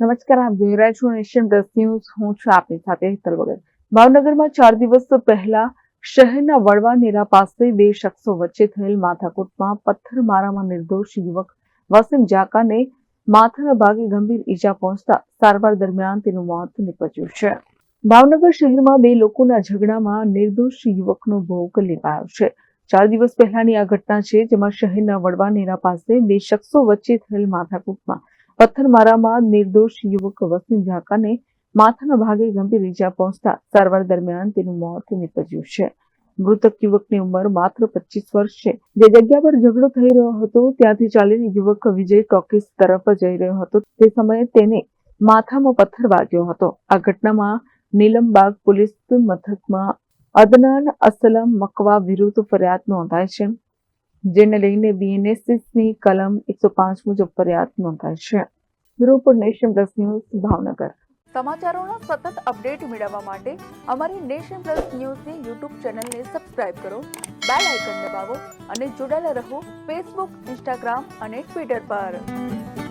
નમસ્કાર, આપ જોઈ રહ્યા છો નેશન પ્લસ ન્યૂઝ. હું છું આપની સાથે હેતલ વગર. ભાવનગરમાં ચાર દિવસ પહેલા શહેરના વડવા નેરા પાસે બે શખ્સો વચ્ચે થયેલ માથાકૂટમાં પથ્થરમારામાં નિર્દોષ યુવક વસીમ જાકાને માથાના ભાગે ગંભીર ઈજા પહોંચતા સારવાર દરમિયાન તેનું મોત નીપજ્યું છે. ભાવનગર શહેરમાં બે લોકોના ઝઘડામાં નિર્દોષ યુવકનો ભોગ લેવાયો છે. ચાર દિવસ પહેલાની આ ઘટના છે જેમાં શહેરના વડવા નેરા પાસે બે શખ્સો વચ્ચે થયેલ માથાકૂટમાં પથ્થરમારામાં નિર્દોષ યુવક વસીમ ઝાકાને માથાના ભાગે ગંભીર ઈજા પહોંચતા સારવાર દરમિયાન તેનું મોત નીપજ્યું છે. મૃતક યુવકની ઉંમર માત્ર પચીસ વર્ષ છે. જે જગ્યા પર ઝઘડો થઈ રહ્યો હતો, ત્યાંથી ચાલીને યુવક વિજય ટોકીસ તરફ જઈ રહ્યો હતો. તે સમયે તેને માથામાં પથ્થર વાગ્યો હતો. આ ઘટનામાં નીલમબાગ પોલીસ મથકમાં અદનાન અસલમ મકવા વિરુદ્ધ ફરિયાદ નોંધાય છે. જેને લઈને બીએનએસએસની કલમ એકસો પાંચ મુજબ ફરિયાદ નોંધાય છે. Nation plus news, Bhavnagar. સમાચારોનો સતત અપડેટ મેળવવા માટે અમારી નેશન પ્લસ ન્યૂઝની યુટ્યુબ ચેનલને સબસ્ક્રાઇબ કરો, બેલ આઇકન દબાવો અને જોડાયેલા રહો ફેસબુક, ઇન્સ્ટાગ્રામ અને ટ્વિટર પર.